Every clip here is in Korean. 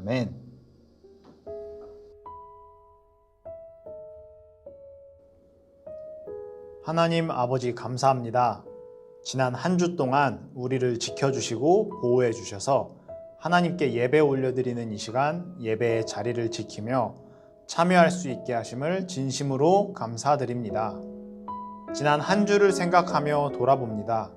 아멘. 하나님 아버지 감사합니다. 지난 한 주 동안 우리를 지켜주시고 보호해 주셔서 하나님께 예배 올려드리는 이 시간 예배의 자리를 지키며 참여할 수 있게 하심을 진심으로 감사드립니다. 지난 한 주를 생각하며 돌아봅니다.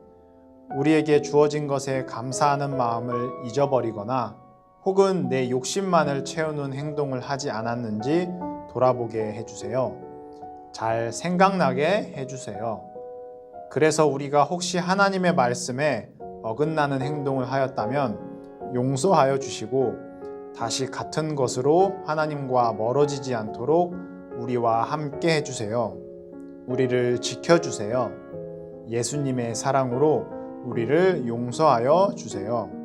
우리에게 주어진 것에 감사하는 마음을 잊어버리거나 혹은 내 욕심만을 채우는 행동을 하지 않았는지 돌아보게 해주세요. 잘 생각나게 해주세요. 그래서 우리가 혹시 하나님의 말씀에 어긋나는 행동을 하였다면 용서하여 주시고 다시 같은 것으로 하나님과 멀어지지 않도록 우리와 함께 해주세요. 우리를 지켜주세요. 예수님의 사랑으로 우리를 용서하여 주세요.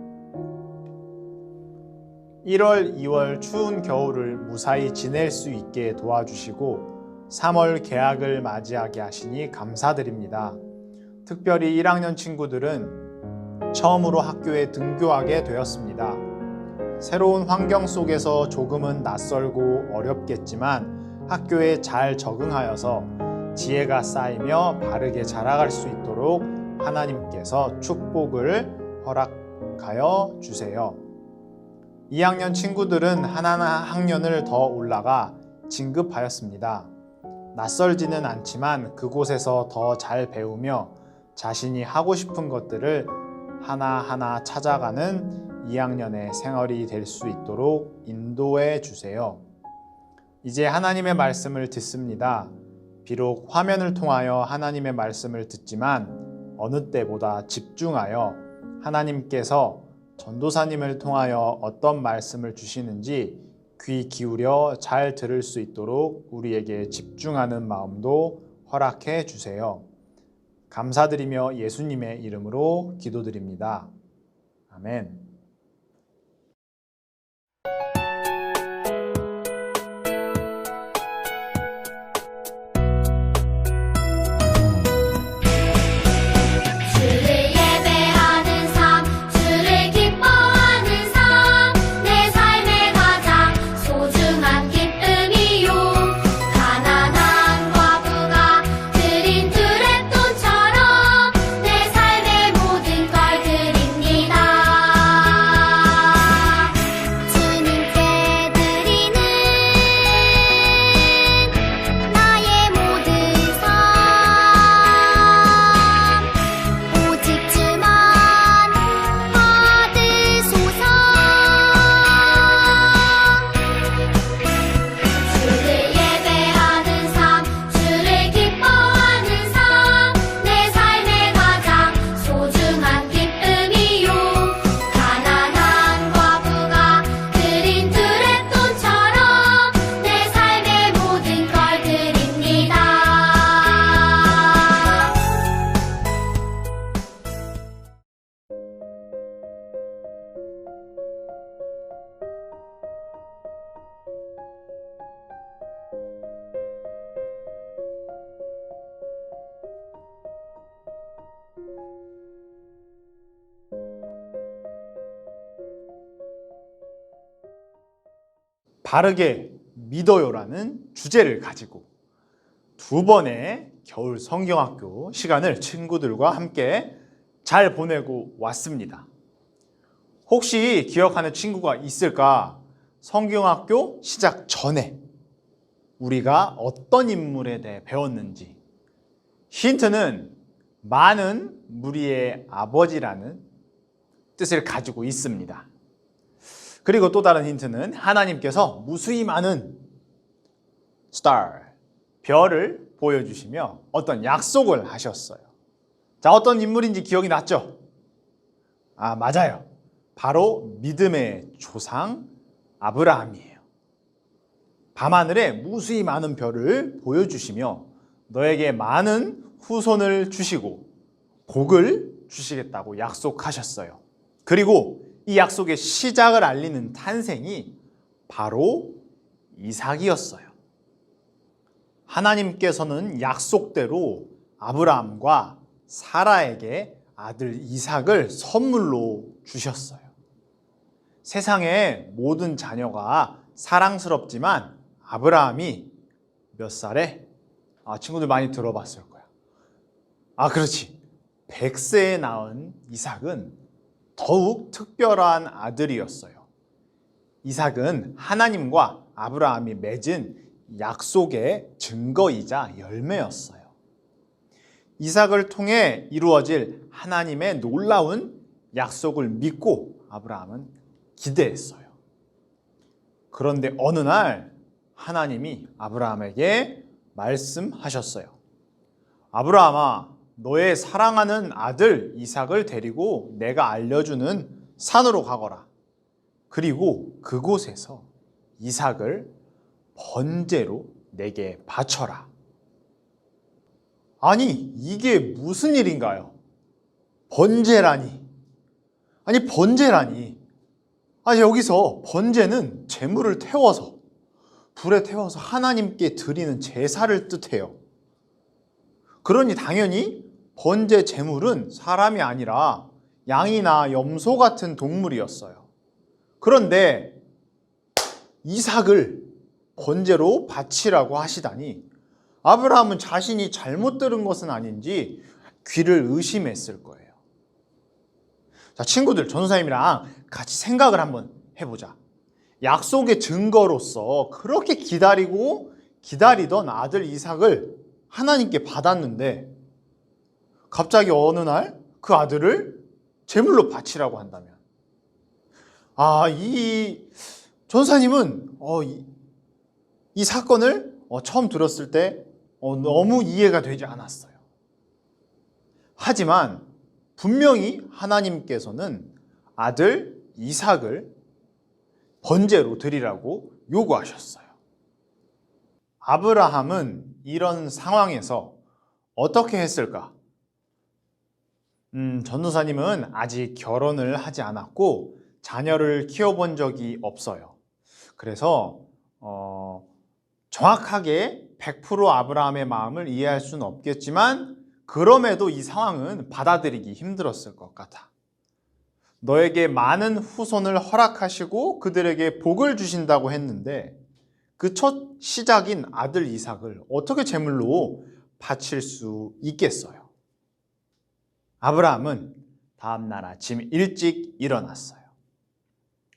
1월, 2월 추운 겨울을 무사히 지낼 수 있게 도와주시고 3월 개학을 맞이하게 하시니 감사드립니다. 특별히 1학년 친구들은 처음으로 학교에 등교하게 되었습니다. 새로운 환경 속에서 조금은 낯설고 어렵겠지만 학교에 잘 적응하여서 지혜가 쌓이며 바르게 자라갈 수 있도록 하나님께서 축복을 허락하여 주세요. 2학년 친구들은 하나하나 학년을 더 올라가 진급하였습니다. 낯설지는 않지만 그곳에서 더 잘 배우며 자신이 하고 싶은 것들을 하나하나 찾아가는 2학년의 생활이 될 수 있도록 인도해 주세요. 이제 하나님의 말씀을 듣습니다. 비록 화면을 통하여 하나님의 말씀을 듣지만 어느 때보다 집중하여 하나님께서 전도사님을 통하여 어떤 말씀을 주시는지 귀 기울여 잘 들을 수 있도록 우리에게 집중하는 마음도 허락해 주세요. 감사드리며 예수님의 이름으로 기도드립니다. 아멘. 바르게 믿어요라는 주제를 가지고 두 번의 겨울 성경학교 시간을 친구들과 함께 잘 보내고 왔습니다. 혹시 기억하는 친구가 있을까 성경학교 시작 전에 우리가 어떤 인물에 대해 배웠는지 힌트는 많은 무리의 아버지라는 뜻을 가지고 있습니다. 그리고 또 다른 힌트는 하나님께서 무수히 많은 star, 별을 보여주시며 어떤 약속을 하셨어요. 자, 어떤 인물인지 기억이 났죠? 아, 맞아요. 바로 믿음의 조상 아브라함이에요. 밤하늘에 무수히 많은 별을 보여주시며 너에게 많은 후손을 주시고 복을 주시겠다고 약속하셨어요. 그리고 이 약속의 시작을 알리는 탄생이 바로 이삭이었어요. 하나님께서는 약속대로 아브라함과 사라에게 아들 이삭을 선물로 주셨어요. 세상의 모든 자녀가 사랑스럽지만 아브라함이 몇 살에? 아, 친구들 많이 들어봤을 거야. 아, 그렇지. 100세에 낳은 이삭은 더욱 특별한 아들이었어요. 이삭은 하나님과 아브라함이 맺은 약속의 증거이자 열매였어요. 이삭을 통해 이루어질 하나님의 놀라운 약속을 믿고 아브라함은 기대했어요. 그런데 어느 날 하나님이 아브라함에게 말씀하셨어요. 아브라함아, 너의 사랑하는 아들 이삭을 데리고 내가 알려주는 산으로 가거라. 그리고 그곳에서 이삭을 번제로 내게 바쳐라. 아니, 이게 무슨 일인가요? 번제라니. 아니, 번제라니. 아니, 여기서 번제는 재물을 태워서, 불에 태워서 하나님께 드리는 제사를 뜻해요. 그러니 당연히 번제 재물은 사람이 아니라 양이나 염소 같은 동물이었어요. 그런데 이삭을 번제로 바치라고 하시다니 아브라함은 자신이 잘못 들은 것은 아닌지 귀를 의심했을 거예요. 자, 친구들, 전사님이랑 같이 생각을 한번 해보자. 약속의 증거로서 그렇게 기다리고 기다리던 아들 이삭을 하나님께 받았는데 갑자기 어느 날 그 아들을 제물로 바치라고 한다면 아, 이 전사님은 어, 이, 이 사건을 어, 처음 들었을 때 어, 너무 이해가 되지 않았어요. 하지만 분명히 하나님께서는 아들 이삭을 번제로 드리라고 요구하셨어요. 아브라함은 이런 상황에서 어떻게 했을까? 음, 전도사님은 아직 결혼을 하지 않았고 자녀를 키워본 적이 없어요. 그래서 어, 정확하게 100% 아브라함의 마음을 이해할 수는 없겠지만 그럼에도 이 상황은 받아들이기 힘들었을 것 같아. 너에게 많은 후손을 허락하시고 그들에게 복을 주신다고 했는데 그 첫 시작인 아들 이삭을 어떻게 제물로 바칠 수 있겠어요? 아브라함은 다음 날 아침 일찍 일어났어요.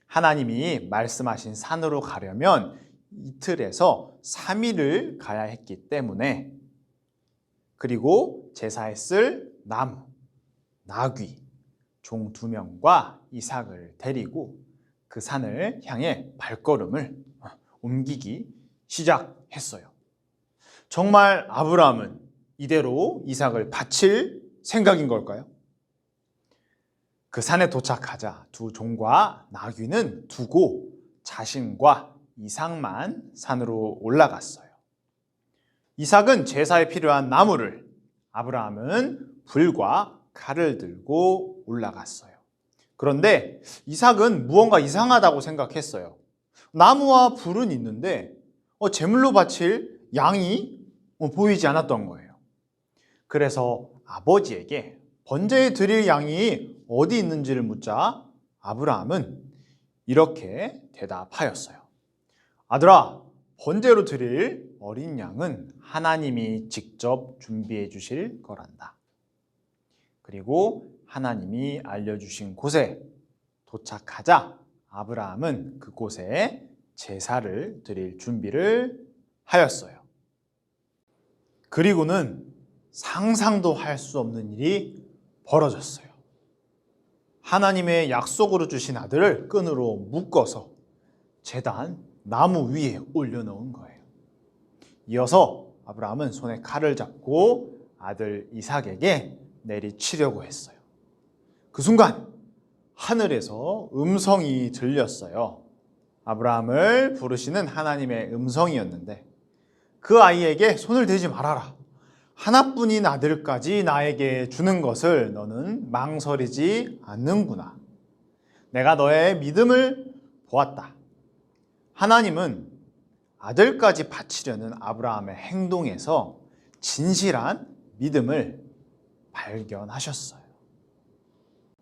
하나님이 말씀하신 산으로 가려면 이틀에서 3일을 가야 했기 때문에 그리고 제사에 쓸 나무, 나귀, 종 두 명과 이삭을 데리고 그 산을 향해 발걸음을 옮기기 시작했어요. 정말 아브라함은 이대로 이삭을 바칠 생각인 걸까요? 그 산에 도착하자 두 종과 나귀는 두고 자신과 이삭만 산으로 올라갔어요. 이삭은 제사에 필요한 나무를, 아브라함은 불과 칼을 들고 올라갔어요. 그런데 이삭은 무언가 이상하다고 생각했어요. 나무와 불은 있는데 어, 제물로 바칠 양이 어, 보이지 않았던 거예요. 그래서 아버지에게 번제에 드릴 양이 어디 있는지를 묻자 아브라함은 이렇게 대답하였어요. 아들아, 번제로 드릴 어린 양은 하나님이 직접 준비해 주실 거란다. 그리고 하나님이 알려주신 곳에 도착하자 아브라함은 그곳에 제사를 드릴 준비를 하였어요. 그리고는 상상도 할 수 없는 일이 벌어졌어요. 하나님의 약속으로 주신 아들을 끈으로 묶어서 재단 나무 위에 올려놓은 거예요. 이어서 아브라함은 손에 칼을 잡고 아들 이삭에게 내리치려고 했어요. 그 순간 하늘에서 음성이 들렸어요. 아브라함을 부르시는 하나님의 음성이었는데 그 아이에게 손을 대지 말아라. 하나뿐인 아들까지 나에게 주는 것을 너는 망설이지 않는구나. 내가 너의 믿음을 보았다. 하나님은 아들까지 바치려는 아브라함의 행동에서 진실한 믿음을 발견하셨어요.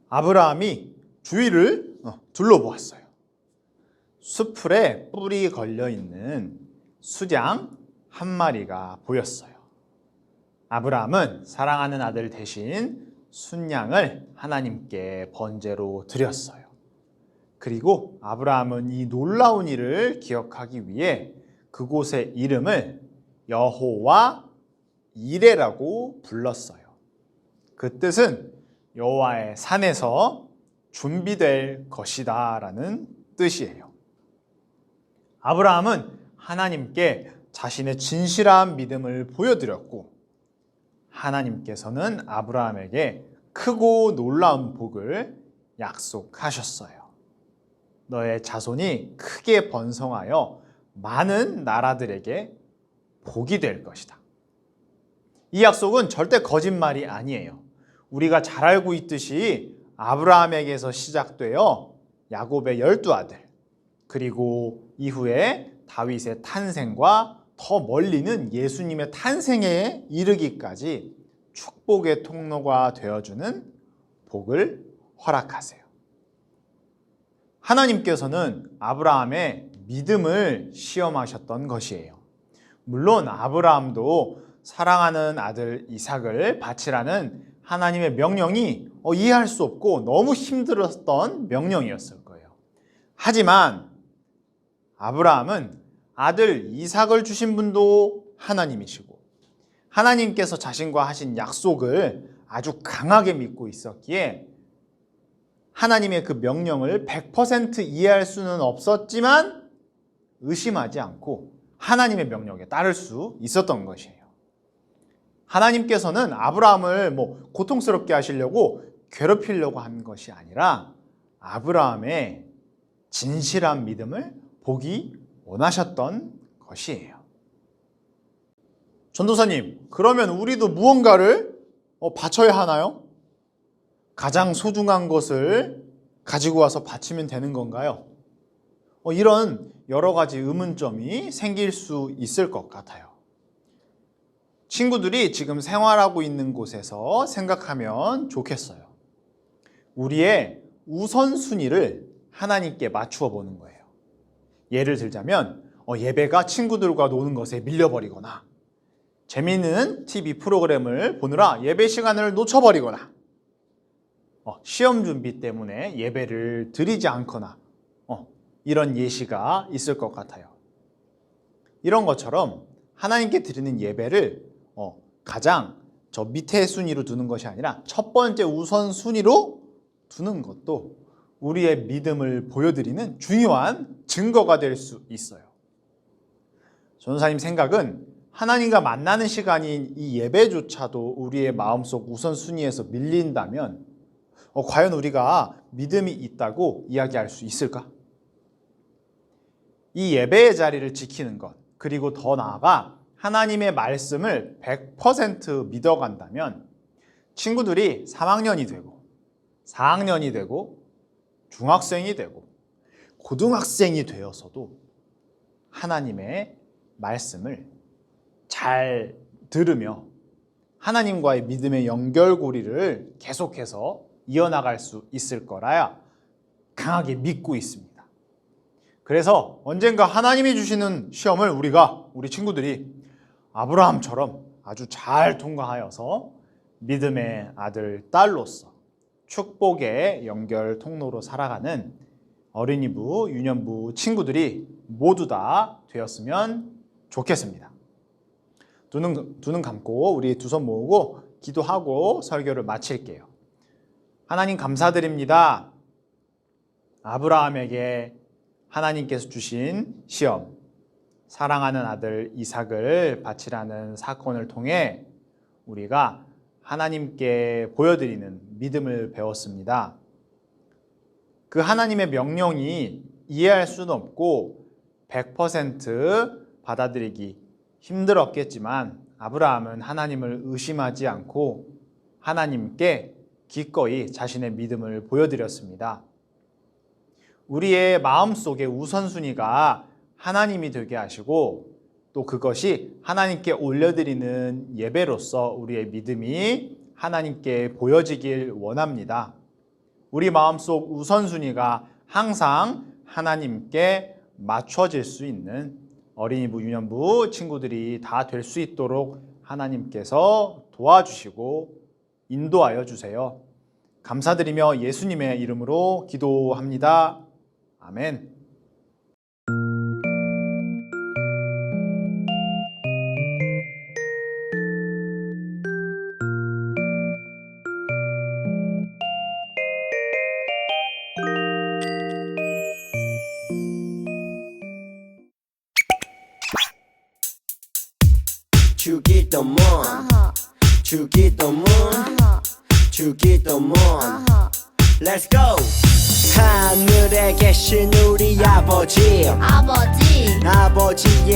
아브라함이 주위를 어, 둘러보았어요. 수풀에 뿔이 걸려 있는 수장 한 마리가 보였어요. 아브라함은 사랑하는 아들 대신 순양을 하나님께 번제로 드렸어요. 그리고 아브라함은 이 놀라운 일을 기억하기 위해 그곳의 이름을 여호와 이레라고 불렀어요. 그 뜻은 여호와의 산에서 준비될 것이다 라는 뜻이에요. 아브라함은 하나님께 자신의 진실한 믿음을 보여드렸고 하나님께서는 아브라함에게 크고 놀라운 복을 약속하셨어요. 너의 자손이 크게 번성하여 많은 나라들에게 복이 될 것이다. 이 약속은 절대 거짓말이 아니에요. 우리가 잘 알고 있듯이 아브라함에게서 시작되어 야곱의 열두 아들, 그리고 이후에 다윗의 탄생과 더 멀리는 예수님의 탄생에 이르기까지 축복의 통로가 되어주는 복을 허락하세요. 하나님께서는 아브라함의 믿음을 시험하셨던 것이에요. 물론 아브라함도 사랑하는 아들 이삭을 바치라는 하나님의 명령이 어, 이해할 수 없고 너무 힘들었던 명령이었을 거예요. 하지만 아브라함은 아들 이삭을 주신 분도 하나님이시고 하나님께서 자신과 하신 약속을 아주 강하게 믿고 있었기에 하나님의 그 명령을 100% 이해할 수는 없었지만 의심하지 않고 하나님의 명령에 따를 수 있었던 것이에요. 하나님께서는 아브라함을 뭐 고통스럽게 하시려고 괴롭히려고 한 것이 아니라 아브라함의 진실한 믿음을 보기 원하셨던 것이에요. 전도사님, 그러면 우리도 무언가를 어, 바쳐야 하나요? 가장 소중한 것을 가지고 와서 바치면 되는 건가요? 어, 이런 여러 가지 의문점이 생길 수 있을 것 같아요. 친구들이 지금 생활하고 있는 곳에서 생각하면 좋겠어요. 우리의 우선순위를 하나님께 맞추어 보는 거예요. 예를 들자면 어, 예배가 친구들과 노는 것에 밀려버리거나 재미있는 TV 프로그램을 보느라 예배 시간을 놓쳐버리거나 어, 시험 준비 때문에 예배를 드리지 않거나 어, 이런 예시가 있을 것 같아요. 이런 것처럼 하나님께 드리는 예배를 어, 가장 저 밑에 순위로 두는 것이 아니라 첫 번째 우선 순위로 두는 것도 우리의 믿음을 보여드리는 중요한 증거가 될 수 있어요. 전사님 생각은 하나님과 만나는 시간인 이 예배조차도 우리의 마음속 우선순위에서 밀린다면 어, 과연 우리가 믿음이 있다고 이야기할 수 있을까? 이 예배의 자리를 지키는 것, 그리고 더 나아가 하나님의 말씀을 100% 믿어간다면 친구들이 3학년이 되고 4학년이 되고 중학생이 되고 고등학생이 되어서도 하나님의 말씀을 잘 들으며 하나님과의 믿음의 연결고리를 계속해서 이어나갈 수 있을 거라야 강하게 믿고 있습니다. 그래서 언젠가 하나님이 주시는 시험을 우리가 우리 친구들이 아브라함처럼 아주 잘 통과하여서 믿음의 아들 딸로서 축복의 연결 통로로 살아가는 어린이부, 유년부 친구들이 모두 다 되었으면 좋겠습니다. 두 눈, 두 눈 감고 우리 두 손 모으고 기도하고 설교를 마칠게요. 하나님 감사드립니다. 아브라함에게 하나님께서 주신 시험, 사랑하는 아들 이삭을 바치라는 사건을 통해 우리가 하나님께 보여드리는 믿음을 배웠습니다. 그 하나님의 명령이 이해할 수는 없고 100% 받아들이기 힘들었겠지만 아브라함은 하나님을 의심하지 않고 하나님께 기꺼이 자신의 믿음을 보여드렸습니다. 우리의 마음 속의 우선순위가 하나님이 되게 하시고 또 그것이 하나님께 올려드리는 예배로서 우리의 믿음이 하나님께 보여지길 원합니다. 우리 마음속 우선순위가 항상 하나님께 맞춰질 수 있는 어린이부, 유년부 친구들이 다 될 수 있도록 하나님께서 도와주시고 인도하여 주세요. 감사드리며 예수님의 이름으로 기도합니다. 아멘.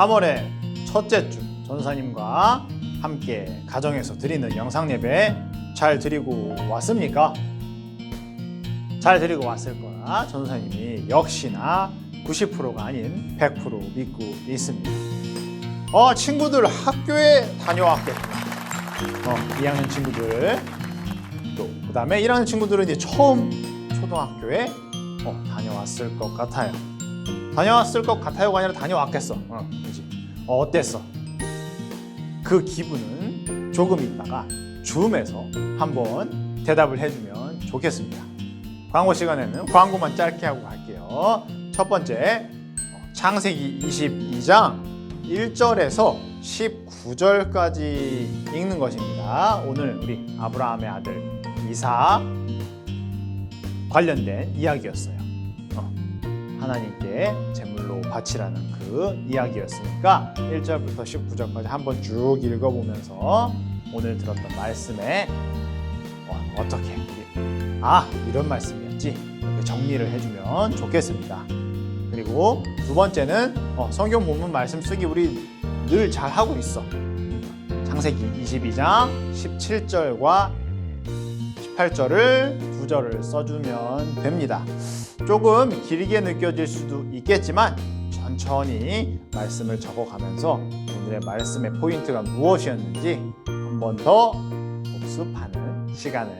3월의 첫째 주 전사님과 함께 가정에서 드리는 영상 예배 잘 드리고 왔습니까? 잘 드리고 왔을 거라 전사님이 역시나 90%가 아닌 100% 믿고 있습니다. 어, 친구들 학교에 다녀왔겠다. 어, 2학년 친구들 또 그 다음에 1학년 친구들은 이제 처음 초등학교에 어, 다녀왔을 것 같아요. 다녀왔을 것 같아요가 아니라 다녀왔겠어. 어, 그지? 어, 어땠어? 그 기분은 조금 있다가 줌에서 한번 대답을 해주면 좋겠습니다. 광고 시간에는 광고만 짧게 하고 갈게요. 첫 번째, 어, 창세기 22장 1절에서 19절까지 읽는 것입니다. 오늘 우리 아브라함의 아들 이사 관련된 이야기였어요. 어, 하나님께 제물로 바치라는 그 이야기였으니까 1절부터 19절까지 한번 쭉 읽어보면서 오늘 들었던 말씀에 어, 어떻게 아 이런 말씀이었지 이렇게 정리를 해주면 좋겠습니다. 그리고 두 번째는 어, 성경 본문 말씀 쓰기 우리 늘 잘 하고 있어. 창세기 22장 17절과 18절을 두 절을 써주면 됩니다. 조금 길게 느껴질 수도 있겠지만 천천히 말씀을 적어가면서 오늘의 말씀의 포인트가 무엇이었는지 한 번 더 복습하는 시간을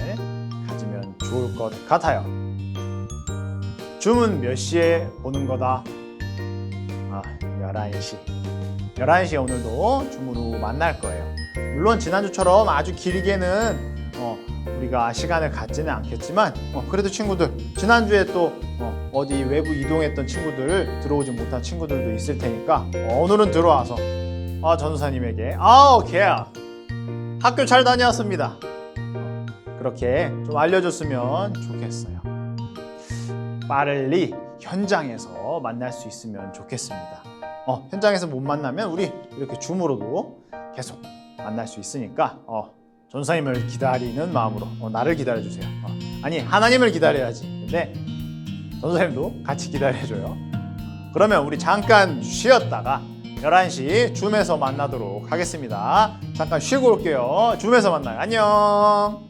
가지면 좋을 것 같아요. 줌은 몇 시에 보는 거다? 아, 11시. 11시에 오늘도 줌으로 만날 거예요. 물론 지난주처럼 아주 길게는 어, 우리가 시간을 갖지는 않겠지만 어, 그래도 친구들 지난주에 또 어, 디 외부 이동했던 친구들 들어오지 못한 친구들도 있을 테니까 어, 오늘은 들어와서 아 전사님에게 아 오케이 학교 잘 다녀왔습니다. 그렇게 좀 알려줬으면 좋겠어요. 빨리 현장에서 만날 수 있으면 좋겠습니다. 어, 현장에서 못 만나면 우리 이렇게 줌으로도 계속 만날 수 있으니까 어, 전사님을 기다리는 마음으로 어, 나를 기다려 주세요. 어, 아니 하나님을 기다려야지. 근데 전사님도 같이 기다려줘요. 그러면 우리 잠깐 쉬었다가 11시 줌에서 만나도록 하겠습니다. 잠깐 쉬고 올게요. 줌에서 만나요. 안녕.